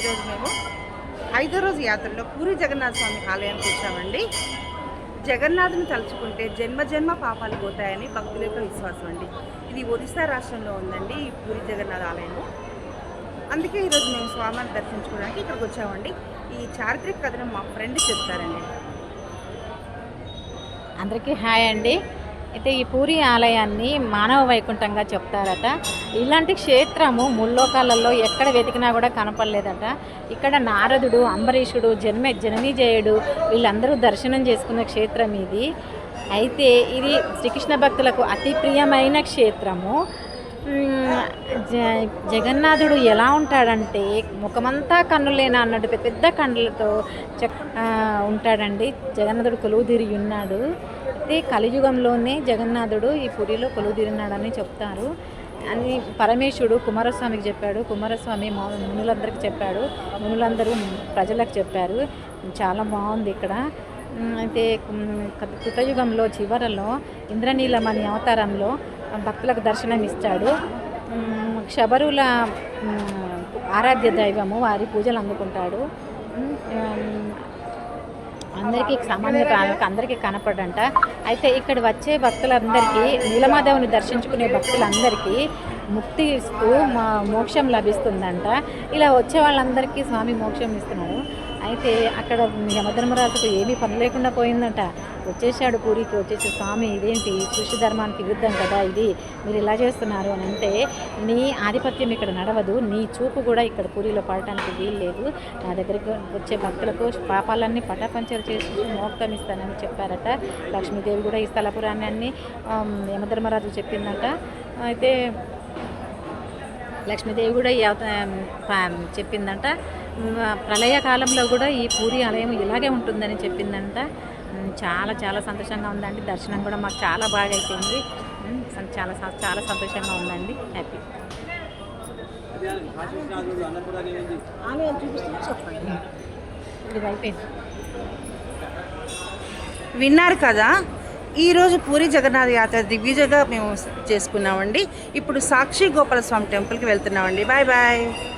ఈరోజు మేము ఐదో రోజు యాత్రలో పూరి జగన్నాథ స్వామి ఆలయానికి వచ్చామండి. జగన్నాథుని తలుచుకుంటే జన్మ జన్మ పాపాలు పోతాయని భక్తుల యొక్క విశ్వాసం అండి. ఇది ఒరిస్సా రాష్ట్రంలో ఉందండి ఈ పూరి జగన్నాథ ఆలయము అందుకే ఈరోజు మేము స్వామిని దర్శించుకోవడానికి ఇక్కడికి వచ్చామండి. ఈ చారిత్రక కథను మా ఫ్రెండ్ చెప్తారండి. అందరికీ హాయ్ అండి. అయితే ఈ పూరి ఆలయాన్ని మానవ వైకుంఠంగా చెప్తారట. ఇలాంటి క్షేత్రము ముల్లోకాలలో ఎక్కడ వెతికినా కూడా కనపడలేదట. ఇక్కడ నారదుడు అంబరీషుడు జన్మ జననీజయుడు వీళ్ళందరూ దర్శనం చేసుకున్న క్షేత్రం ఇది. అయితే ఇది శ్రీకృష్ణ భక్తులకు అతి ప్రియమైన క్షేత్రము. జ జగన్నాథుడు ఎలా ఉంటాడంటే ముఖమంతా కన్నులేనా అన్నట్టు పెద్ద కన్నులతో ఉంటాడండి. జగన్నాథుడు కొలువు తిరిగి ఉన్నాడు. అయితే కలియుగంలోనే జగన్నాథుడు ఈ పురిలో కొలువు చెప్తారు. అని పరమేశ్వరుడు కుమారస్వామికి చెప్పాడు. కుమారస్వామి మా మునులందరికీ చెప్పాడు. మునులందరూ ప్రజలకు చెప్పారు. చాలా బాగుంది ఇక్కడ. అయితే కృతయుగంలో చివరలో ఇంద్రనీలమణి అవతారంలో భక్తులకు దర్శనం ఇస్తాడు. శబరుల ఆరాధ్య దైవము వారి పూజలు అందుకుంటాడు. అందరికీ సామాన్య ప్రాణులకు అందరికీ కనపడంట. అయితే ఇక్కడ వచ్చే భక్తులందరికీ నీలమాదేవుని దర్శించుకునే భక్తులందరికీ ముక్తి ఇస్తూ మా మోక్షం లభిస్తుందంట. ఇలా వచ్చే వాళ్ళందరికీ స్వామి మోక్షం ఇస్తున్నాడు అయితే అక్కడ యమధర్మరాజుకు ఏమీ పని లేకుండా పోయిందంట. వచ్చేసాడు పూరికి వచ్చేసి స్వామి ఇదేంటి? కృషి ధర్మానికి విరుద్ధం కదా ఇది? మీరు ఇలా చేస్తున్నారు అని అంటే నీ ఆధిపత్యం ఇక్కడ నడవదు. నీ చూపు కూడా ఇక్కడ పూరిలో పడటానికి వీలు లేదు. నా దగ్గరికి వచ్చే భక్తులకు పాపాలన్నీ పటాపంచలు చేసి మోక్తం ఇస్తానని చెప్పారట. లక్ష్మీదేవి కూడా ఈ స్థలపురాన్ని యమధర్మరాజు చెప్పిందట. అయితే లక్ష్మీదేవి కూడా ఈ చెప్పిందంట. ప్రళయ కాలంలో కూడా ఈ పూరి ఆలయం ఇలాగే ఉంటుందని చెప్పిందంట. చాలా చాలా సంతోషంగా ఉందండి. దర్శనం కూడా మాకు చాలా బాగా అయిపోయింది. చాలా చాలా సంతోషంగా ఉందండి. హ్యాపీ ఇది అయిపోయింది విన్నారు కదా? ఈరోజు పూరి జగన్నాథ యాత్ర దివ్యజగా మేము చేసుకున్నామండి. ఇప్పుడు సాక్షి గోపాల స్వామి టెంపుల్కి వెళ్తున్నామండి. Bye bye.